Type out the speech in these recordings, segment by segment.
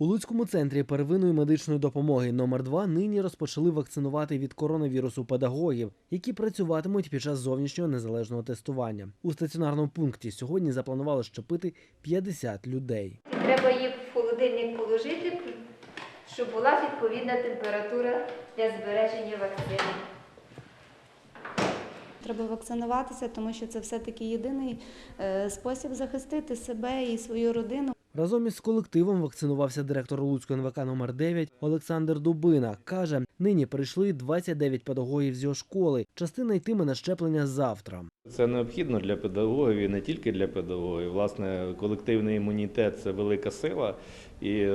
У Луцькому центрі первинної медичної допомоги номер 2 нині розпочали вакцинувати від коронавірусу педагогів, які працюватимуть під час зовнішнього незалежного тестування. У стаціонарному пункті сьогодні запланували щепити 50 людей. Треба їх в холодильник положити, щоб була відповідна температура для збереження вакцини. Треба вакцинуватися, тому що це все-таки єдиний е, спосіб захистити себе і свою родину. Разом із колективом вакцинувався директор Луцького НВК номер 9 Олександр Дубина. Каже, нині прийшли 29 педагогів з його школи. Частина йтиме на щеплення завтра. Це необхідно для педагогів і не тільки для педагогів. Власне, колективний імунітет це велика сила. І,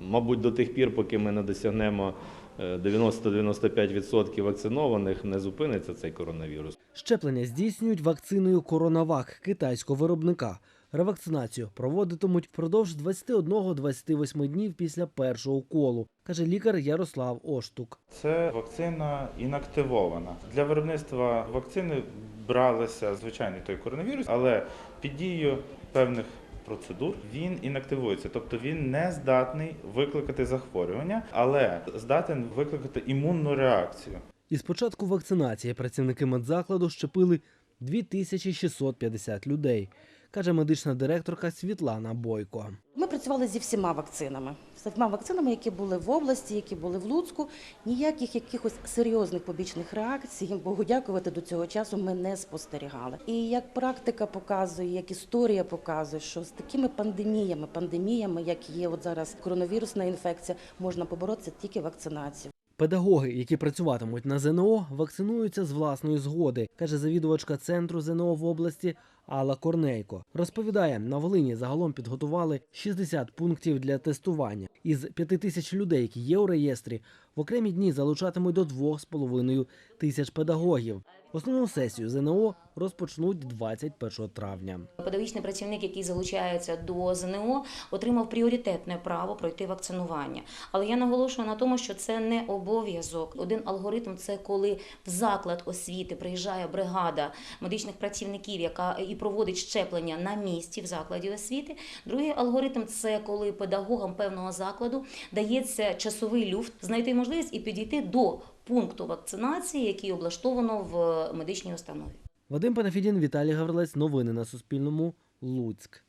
мабуть, до тих пір, поки ми не досягнемо 90-95% вакцинованих, не зупиниться цей коронавірус. Щеплення здійснюють вакциною Коронавак китайського виробника. Ревакцинацію проводитимуть впродовж 21-28 днів після першого уколу, каже лікар Ярослав Оштук. Це вакцина інактивована. Для виробництва вакцини бралися звичайний той коронавірус, але під дією певних процедур він інактивується, тобто він не здатний викликати захворювання, але здатен викликати імунну реакцію. Із початку вакцинації працівники медзакладу щепили 2650 людей, каже медична директорка Світлана Бойко. Працювали зі всіма вакцинами, з всіма вакцинами, які були в області, які були в Луцьку. Ніяких якихось серйозних побічних реакцій, Богу дякувати, до цього часу ми не спостерігали. І як практика показує, як історія показує, що з такими пандеміями, пандеміями, як є от зараз коронавірусна інфекція, можна поборотися тільки вакцинацією. Педагоги, які працюватимуть на ЗНО, вакцинуються з власної згоди, каже завідувачка центру ЗНО в області Алла Корнейко. Розповідає, на Волині загалом підготували 60 пунктів для тестування. Із 5 тисяч людей, які є у реєстрі, в окремі дні залучатимуть до 2,5 тисяч педагогів. Основну сесію ЗНО розпочнуть 21 травня. Педагогічний працівник, який залучається до ЗНО, отримав пріоритетне право пройти вакцинування. Але я наголошую на тому, що це не обов'язок. Один алгоритм це коли в заклад освіти приїжджає бригада медичних працівників, яка і проводить щеплення на місці в закладі освіти. Другий алгоритм це коли педагогам певного закладу дається часовий люфт, знайти можливість і підійти до пункту вакцинації, який облаштовано в медичній установі. Вадим Панафідін, Віталій Гаврилець. Новини на Суспільному. Луцьк.